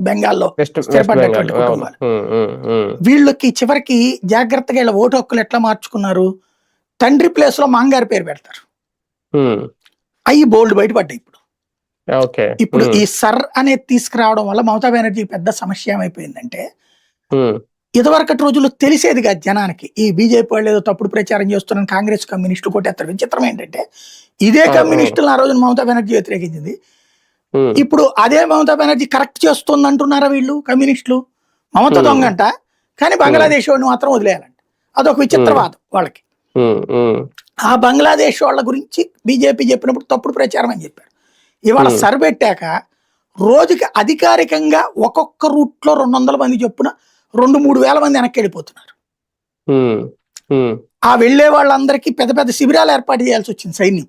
బెంగాల్లో. అవును. కుటుంబాలు. వీళ్ళకి చివరికి జాగ్రత్తగా ఇలా ఓటు హక్కులు ఎట్లా మార్చుకున్నారు? తండ్రి ప్లేస్లో మాంగారి పేరు పెడతారు. అవి బోల్డ్ బయటపడ్డాయి ఇప్పుడు. ఇప్పుడు ఈ సర్ అనేది తీసుకురావడం వల్ల మమతా బెనర్జీ పెద్ద సమస్య ఏమైపోయిందంటే ఇదివరకటి రోజుల్లో తెలిసేది కాదు జనానికి. ఈ బీజేపీ వాళ్ళు ఏదో తప్పుడు ప్రచారం చేస్తున్నాను కాంగ్రెస్ కమ్యూనిస్టులు కొట్టేస్తారు. విచిత్రం ఏంటంటే ఇదే. కమ్యూనిస్టులు ఆ రోజున మమతా బెనర్జీ వ్యతిరేకించింది. ఇప్పుడు అదే మమతా బెనర్జీ కరెక్ట్ చేస్తుంది అంటున్నారా వీళ్ళు కమ్యూనిస్టులు? మమత. దొంగంట. కానీ బంగ్లాదేశ్ వాడిని మాత్రం వదిలేయాలంట. అదొక విచిత్రవాదం వాళ్ళకి. ఆ బంగ్లాదేశ్ వాళ్ళ గురించి బీజేపీ చెప్పినప్పుడు తప్పుడు ప్రచారం అని చెప్పారు. ఇవాళ. సరిపెట్టాక రోజుకి అధికారికంగా ఒక్కొక్క రూట్లో రెండు వందల మంది చొప్పున రెండు మూడు వేల మంది వెనక్కి వెళ్ళిపోతున్నారు. ఆ వెళ్ళే వాళ్ళందరికీ పెద్ద పెద్ద శిబిరాలు ఏర్పాటు చేయాల్సి వచ్చింది సైన్యం.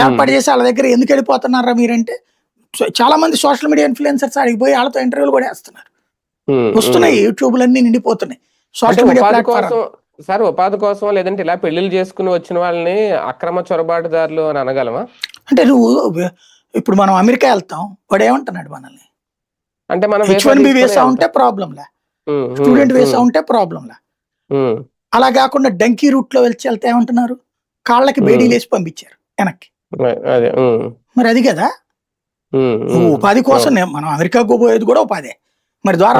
ఏర్పాటు చేసి వాళ్ళ దగ్గర ఎందుకు వెళ్ళిపోతున్నారా మీరంటే చాలా మంది సోషల్ మీడియా ఇన్ఫ్లుయెన్సర్స్ అడిగి పోయి వాళ్ళతో ఇంటర్వ్యూలు కూడా వేస్తున్నారు. వస్తున్నాయి యూట్యూబ్లు అన్ని నిండిపోతున్నాయి. సోషల్ మీడియా ప్లాట్ఫామ్ సార్ ఉపాధి కోసం లేదంటే ఇలా పెళ్ళిళ్ళు చేసుకుని వచ్చిన వాళ్ళని అక్రమ చొరబాటుదారులు అని అనగలమా? అంటే నువ్వు ఇప్పుడు మనం అమెరికా వెళ్తాం వాడు ఏమంటున్నాడు మనల్ని? అంటే మనం హెచ్ వన్ బి వీసా ఉంటే ప్రాబ్లం లే? స్టూడెంట్ వీసా ఉంటే ప్రాబ్లం లే? అలా కాకుండా డంకీ రూట్లో వెళ్తే వెళ్తే ఏమంటున్నారు? కాళ్ళకి. బేడీలు వేసి పంపించారు. వెనక్కి మరి అది కదా. ఉపాధి కోసం మనం అమెరికాకు పోయేది కూడా ఉపాధి. మరి ద్వారా